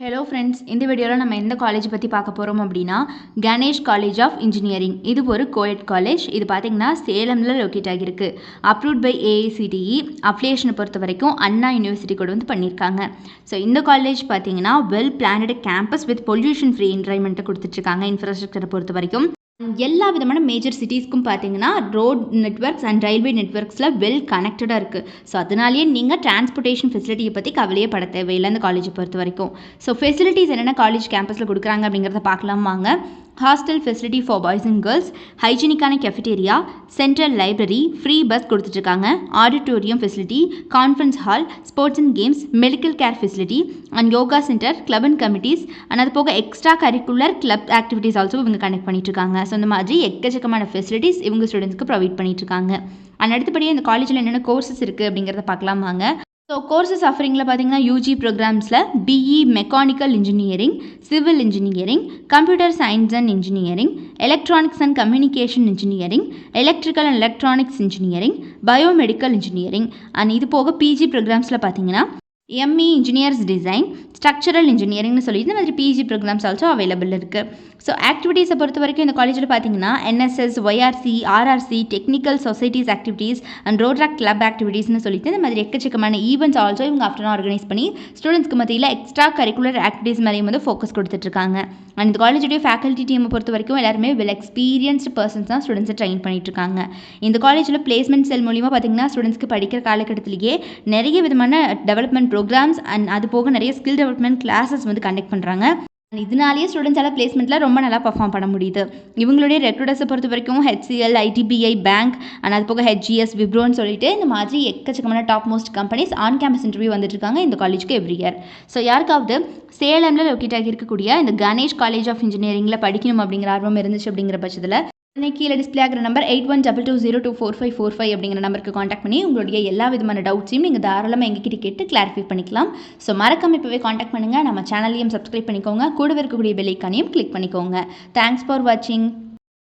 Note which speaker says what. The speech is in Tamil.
Speaker 1: ஹலோ ஃப்ரெண்ட்ஸ் இந்த வீடியோவில் நம்ம எந்த காலேஜ் பற்றி பார்க்க போகிறோம் அப்படின்னா கணேஷ் காலேஜ் ஆஃப் இன்ஜினியரிங் இது ஒரு கோயட் காலேஜ் இது பார்த்திங்கன்னா சேலமில் லொக்கேட் ஆகியிருக்கு. அப்ரூவ்ட் பை ஏஐசிடிஇ அப்ளிகேஷனை பொறுத்த வரைக்கும் அண்ணா யூனிவர்சிட்டி கூட வந்து பண்ணியிருக்காங்க. ஸோ இந்த காலேஜ் பார்த்தீங்கன்னா well planned campus with pollution free என்வரன்மெண்ட்டை கொடுத்துட்ருக்காங்க இன்ஃப்ராஸ்ட்ரக்சரை பொறுத்த வரைக்கும். எல்லா விதமான மேஜர் சிட்டிஸ்க்கும் பார்த்தீங்கன்னா ரோட் நெட்ஒர்க்ஸ் அண்ட் ரயில்வே நெட்ஒர்க்ஸில் வெல் கனெக்டடாக இருக்குது ஸோ அதனாலேயே நீங்கள் டிரான்ஸ்போர்ட்டேஷன் ஃபெசிலிட்டியை பற்றி கவலையே பட தேவையில்லை அந்த காலேஜை பொறுத்த வரைக்கும் ஸோ ஃபெசிலிட்டிஸ் என்னென்ன காலேஜ் கேம்பஸில் கொடுக்குறாங்க அப்படிங்கிறத பார்க்கலாம் வாங்க. Hostel facility for boys and girls ஹைஜீனிக்கான cafeteria central library free bus கொடுத்துட்ருக்காங்க. Auditorium facility conference hall sports and games medical care facility and yoga centre club and committees and அது போக extra curricular club activities also இவங்க கனெக்ட் பண்ணிட்டுருக்காங்க ஸோ இந்த மாதிரி எக்கச்சக்கமான ஃபெசிலிட்டிஸ் இவங்க ஸ்டூடெண்ட்ஸ்க்கு ப்ரொவைட் பண்ணிட்டுருக்காங்க அண்ட் அடுத்தபடியே இந்த காலேஜில் என்னென்ன கோர்சஸ் இருக்குது அப்படிங்கிறத பார்க்கலாம் வாங்க. ஸோ கோர்சஸ் ஆஃபரிங்கில் பார்த்தீங்கன்னா UG ப்ரோக்ராம்ஸில் BE mechanical engineering civil engineering computer science and engineering electronics and communication engineering electrical and electronics engineering biomedical engineering and இது போக பிஜி ப்ரோக்ராம்ஸில் பார்த்தீங்கன்னா எம்இ இன்ஜினியர்ஸ் டிசைன் ஸ்ட்ரக்சரல் இன்ஜினியரிங்னு சொல்லி இந்த மாதிரி பிஜி ப்ரோக்ராம்ஸ் ஆல்சோ அவைலபிள் இருக்குது ஸோ ஆக்டிவிட்டீஸை பொறுத்த வரைக்கும் இந்த காலேஜில் பார்த்தீங்கன்னா NSS YRC RRC technical societies activities and Rotaract club ஆக்டிவிட்டீஸ்னு சொல்லிட்டு இந்த மாதிரி எக்கச்சக்கமான ஈவெண்ட்ஸ் ஆல்சோ இவங்க ஆஃப்டர்நூன் ஆர்கனைஸ் பண்ணி ஸ்டூடெண்ட்ஸ்க்கு மத்தியில் எக்ஸ்ட்ரா கரிக்குலர் ஆக்டிவிட்டீஸ் மேலேயும் வந்து ஃபோக்கஸ் கொடுத்துட்ருக்காங்க அண்ட் இந்த காலேஜுடைய ஃபேக்கல்ட்டி டீமை பொறுத்த வரைக்கும் எல்லாருமே வெல் எக்ஸ்பீரியன்ஸ்டு பர்சன்ஸ் தான் ஸ்டூடெண்ட்ஸை ட்ரெயின் பண்ணிட்டு இருக்காங்க. இந்த காலேஜில் பிளேஸ்மெண்ட் செல் மூலியமாக பார்த்தீங்கன்னா ஸ்டூடெண்ட்ஸ்க்கு படிக்கிற காலகட்டத்திலேயே நிறைய விதமான டெவலப்மெண்ட் ப்ரோக்ராம்ஸ் அண்ட் அது போக நிறைய ஸ்கில் டெவலப்மெண்ட் கிளாஸஸ் வந்து கண்டக்ட் பண்ணுறாங்க இதனாலேயே ஸ்டூடெண்ட்ஸால் பிளேஸ்மெண்ட்டில் ரொம்ப நல்லா பர்ஃபார்ம் பண்ண முடியுது. இவங்களுடைய ரெக்ரூட்டர்ஸை பொறுத்த வரைக்கும் ஹெச்சிஎல் ஐடிபிஐ பேங்க் அண்ட் அது போக ஹெச்ஜிஎஸ் விப்ரோன்னு சொல்லிட்டு இந்த மாதிரி எக்கச்சக்கமான top most companies on campus interview வந்துட்டு இருக்காங்க இந்த காலேஜுக்கு எவ்ரி இயர் ஸோ யாருக்காவது சேலமில் லொக்கேட் ஆகி இருக்கக்கூடிய இந்த கணேஷ் காலேஜ் ஆஃப் இன்ஜினியரிங்கில் படிக்கணும் அப்படிங்கிற ஆர்வம் இருந்துச்சு அப்படிங்கிற பட்சத்தில் கீழே டிஸ்பிளே ஆகிற number eight one double two zero two four five four five அப்படிங்கிற நம்பருக்கு காண்டாக்ட் பண்ணி உங்களுடைய எல்லா விதமான டவுட்ஸையும் நீங்கள் தாராளமாக எங்ககிட்ட கேட்டு கிளாரிஃபை பண்ணிக்கலாம். ஸோ மறக்காம இப்போவே காண்டாக்ட் பண்ணுங்கள் நம்ம சேனலையும் சப்ஸ்கிரைப் பண்ணிக்கோங்க. கூடவே இருக்கக்கூடிய பெல்லைக்கானையும் கிளிக் பண்ணிக்கோங்க. தேங்க்ஸ் ஃபார் வாட்சிங்